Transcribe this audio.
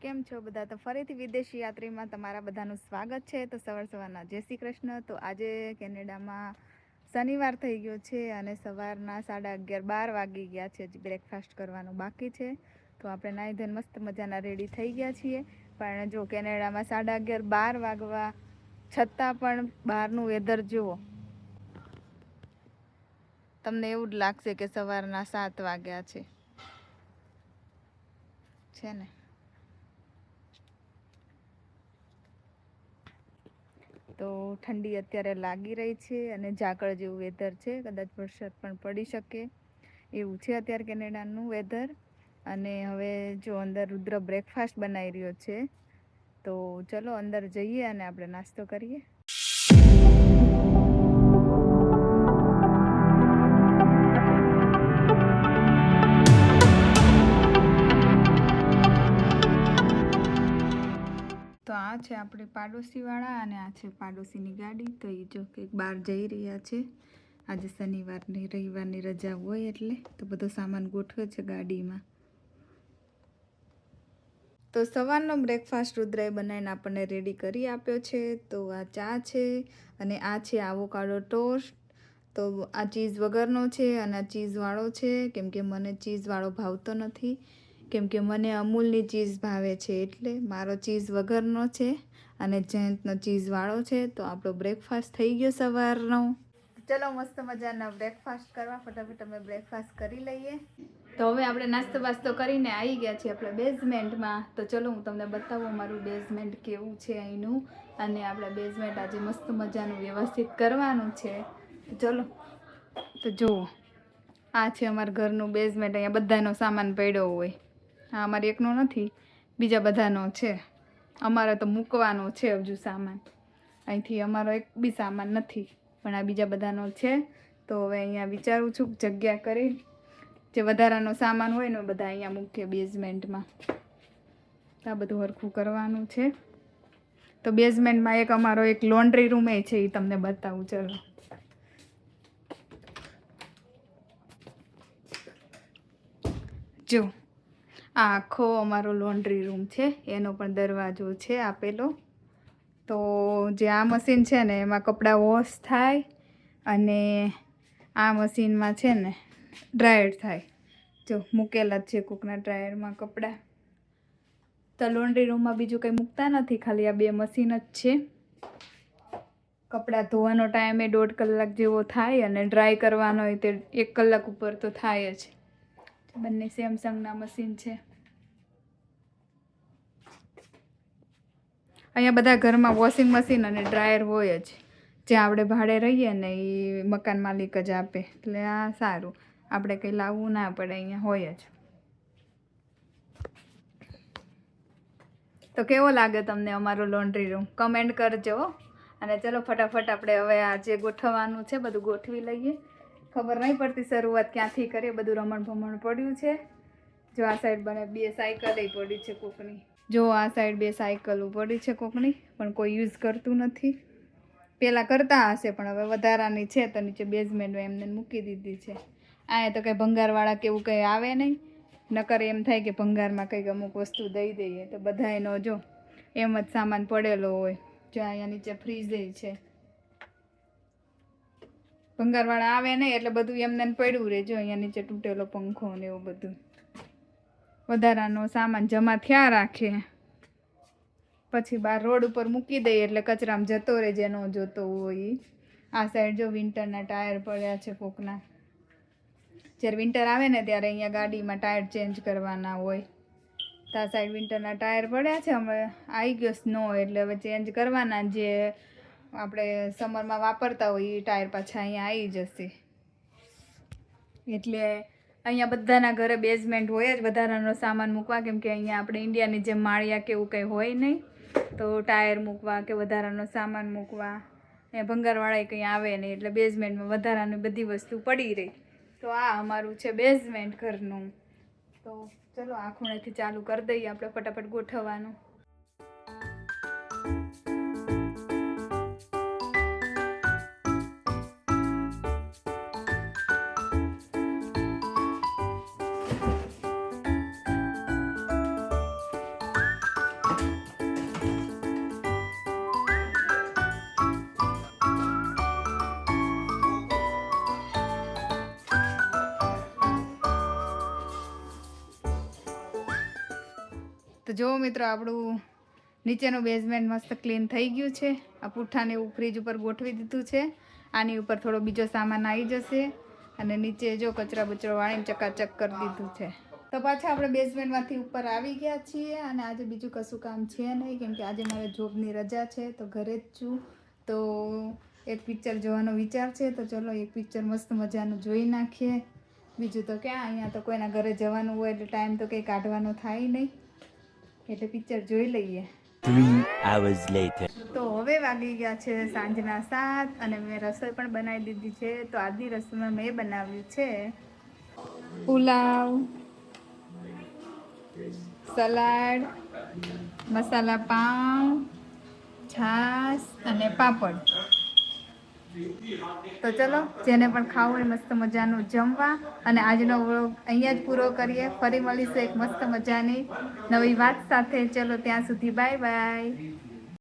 કેમ છો બધા? તો ફરીથી વિદેશી યાત્રીમાં તમારા બધાનું સ્વાગત છે. તો સવાર સવારના જય શ્રી કૃષ્ણ. તો આજે કેનેડામાં શનિવાર થઈ ગયો છે અને સવારના સાડા અગિયાર બાર વાગી ગયા છે. હજી બ્રેકફાસ્ટ કરવાનું બાકી છે. તો આપણે નાહી ધન મસ્ત મજાના રેડી થઈ ગયા છીએ. પણ જો કેનેડામાં સાડા અગિયાર બાર વાગવા છતાં પણ બહારનું વેધર જુઓ. તમને એવું જ લાગશે કે સવારના સાત વાગ્યા છે. છે ને? તો ઠંડી અત્યારે લાગી રહી છે અને ઝાકળ જેવું વેધર છે. કદાચ વરસાદ પણ પડી શકે. એવું છે અત્યારે કેનેડાનું વેધર અને હવે જો અંદર રુદ્ર બ્રેકફાસ્ટ બનાવી રહ્યો છે, તો ચલો અંદર જઈએ અને આપણે નાસ્તો કરીએ. આ છે આપણે પાડોશીવાળા અને આ છે પાડોશીની ગાડી. તો એ જો કે બહાર જઈ રહ્યા છે. આજે શનિવારની, રવિવારની રજા હોય એટલે તો બધો સામાન ગોઠવે છે ગાડીમાં. તો સવારનો બ્રેકફાસ્ટ રુદ્રાએ બનાવીને આપણને રેડી કરી આપ્યો છે. તો આ ચા છે અને આ છે આવોકાડો ટોસ્ટ. તો આ ચીઝ વગરનો છે અને આ ચીઝવાળો છે. કેમ કે મને ચીઝવાળો ભાવતો નથી. કેમ કે મને અમૂલની ચીઝ ભાવે છે એટલે મારો ચીઝ વગરનો છે અને જયંતનો ચીઝવાળો છે, તો આપણો બ્રેકફાસ્ટ થઈ ગયો સવારનો. ચલો મસ્ત મજાના બ્રેકફાસ્ટ કરવા, ફટાફટ અમે બ્રેકફાસ્ટ કરી લઈએ. તો હવે આપણે નાસ્તો બાસ્તો કરીને આવી ગયા છીએ આપણે બેઝમેન્ટમાં તો ચલો હું તમને બતાવું મારું બેઝમેન્ટ કેવું છે અહીંનું અને આપણા બેઝમેન્ટ આજે મસ્ત મજાનું વ્યવસ્થિત કરવાનું છે. ચલો, તો જુઓ. આ છે અમારા ઘરનું બેઝમેન્ટ અહીંયા બધાનો સામાન પડ્યો હોય. આ અમારે એકનો નથી, બીજા બધાનો છે. અમારે તો મૂકવાનો છે હજુ સામાન. અહીંથી અમારો એક બી સામાન નથી, પણ આ બીજા બધાનો છે. તો હવે અહીંયા વિચારું છું જગ્યા કરી, જે વધારાનો સામાન હોય ને બધા અહીંયા મૂકીએ બેઝમેન્ટમાં. આ બધું હરખું કરવાનું છે. તો બેઝમેન્ટમાં એક અમારો એક લોન્ડ્રી રૂમ એ છે એ તમને બતાવું, ચલો. જો આખો અમારો લોન્ડ્રી રૂમ છે, એનો પણ દરવાજો છે આપેલો. તો જે આ મશીન છે ને, એમાં કપડાં વોશ થાય અને આ મશીનમાં છે ને ડ્રાયર થાય. જો, મૂકેલા જ છે કોકના ડ્રાયરમાં કપડાં. તો લોન્ડ્રી રૂમમાં બીજું કંઈ મૂકતા નથી, ખાલી આ બે મશીન જ છે. કપડાં ધોવાનો ટાઈમે દોઢ કલાક જેવો થાય અને ડ્રાય કરવાનો હોય તે એક કલાક ઉપર તો થાય જ. બંને સેમસંગના મશીન છે. અહીંયા બધા ઘરમાં વોશિંગ મશીન અને ડ્રાયર હોય જ. જે આપણે ભાડે રહીએ ને એ મકાન માલિક જ આપે. એટલે આ સારું. આપણે કંઈ લાવવું ના પડે, અહીંયા હોય જ. તો કેવો લાગે તમને અમારો લોન્ડ્રી રૂમ કમેન્ટ કરજો અને ચલો ફટાફટ આપણે હવે આ જે ગોઠવવાનું છે, બધું ગોઠવી લઈએ. ખબર નહીં પડતી શરૂઆત ક્યાંથી કરીએ, બધું રમણ ભમણ પડ્યું છે. જો આ સાઈડ બને, બે સાયકલ પડી છે કોકની. જો આ સાઈડ બે સાયકલ પડી છે કોકની, પણ કોઈ યુઝ કરતું નથી. પહેલાં કરતા હશે, પણ હવે વધારાની છે તો નીચે બેઝમેન્ટમાં એમને મૂકી દીધી છે. અહીંયા તો કંઈ ભંગારવાળા કે એવું કંઈ આવે નહીં. નકર એમ થાય કે ભંગારમાં કંઈક અમુક વસ્તુ દઈ દઈએ, તો બધા એનો જો. એમ જ સામાન પડેલો હોય, જો અહીંયા નીચે ફ્રીજ છે. ભંગારવાળા આવે નહીં, એટલે બધું એમને પડ્યું રહે, જો અહીંયા નીચે તૂટેલો પંખો ને એવું બધું. વધારાનો સામાન જમા થયા રાખે. પછી બહાર રોડ ઉપર મૂકી દઈએ એટલે કચરામાં જતો રહે જેનો જોતો હોય. આ સાઈડ જો વિન્ટરના ટાયર પડ્યા છે કોકના. જ્યારે વિન્ટર આવે ને ત્યારે અહીંયા ગાડીમાં ટાયર ચેન્જ કરવાના હોય. તો આ સાઈડ વિન્ટરના ટાયર પડ્યા છે, હવે આવી ગયો સ્નો એટલે હવે ચેન્જ કરવાના જે આપણે સમરમાં વાપરતા હોય એ ટાયર પાછા અહીંયા આવી જશે. એટલે અહીંયા બધાના ઘરે બેઝમેન્ટ હોય જ, વધારાનો સામાન મૂકવા, કેમ કે અહીંયા આપણે ઇન્ડિયાની જેમ માળિયા કે એવું કંઈ હોય નહીં. તો ટાયર મૂકવા કે વધારાનો સામાન મૂકવા એ ભંગારવાળા કંઈ આવે નહીં, એટલે બેઝમેન્ટમાં વધારાની બધી વસ્તુ પડી રહી. તો આ અમારું છે બેઝમેન્ટ ઘરનું. તો ચલો, આ ખૂણેથી ચાલુ કરી દઈએ આપણે, ફટાફટ ગોઠવવાનું. તો જો મિત્રો, આપણું નીચેનું બેઝમેન્ટ મસ્ત ક્લીન થઈ ગયું છે. આ પુઠ્ઠાને એવું ફ્રીજ ઉપર ગોઠવી દીધું છે. આની ઉપર થોડો બીજો સામાન આવી જશે. અને નીચે જો કચરા બચરો વાળીને ચકાચક કરી દીધું છે. તો પાછા આપણે બેઝમેન્ટમાંથી ઉપર આવી ગયા છીએ અને આજે બીજું કશું કામ છે નહીં, કેમ કે આજે મારે જોબની રજા છે, તો ઘરે જ છું. તો એક પિક્ચર જોવાનો વિચાર છે, તો ચલો એક પિક્ચર મસ્ત મજાનું જોઈ નાખીએ. બીજું તો ક્યાં, અહીંયા તો કોઈના ઘરે જવાનું હોય એટલે ટાઈમ તો કંઈ કાઢવાનો થાય નહીં. એટલે પિક્ચર જોઈ લઈએ. તો હવે વાગી ગયા છે સાંજના સાત અને મેં રસોઈ પણ બનાવી દીધી છે. તો આજની રસોઈમાં મેં બનાવ્યું છે પુલાવ સલાડ મસાલા પાઉં છાશ અને પાપડ. તો ચલો, જેને પણ ખાવું હોય મસ્ત મજાનું જમવા. અને આજનો વ્લોગ અહીંયા જ પૂરો કરીએ. ફરી મળીશું એક મસ્ત મજાની નવી વાત સાથે. ચલો, ત્યાં સુધી બાય બાય.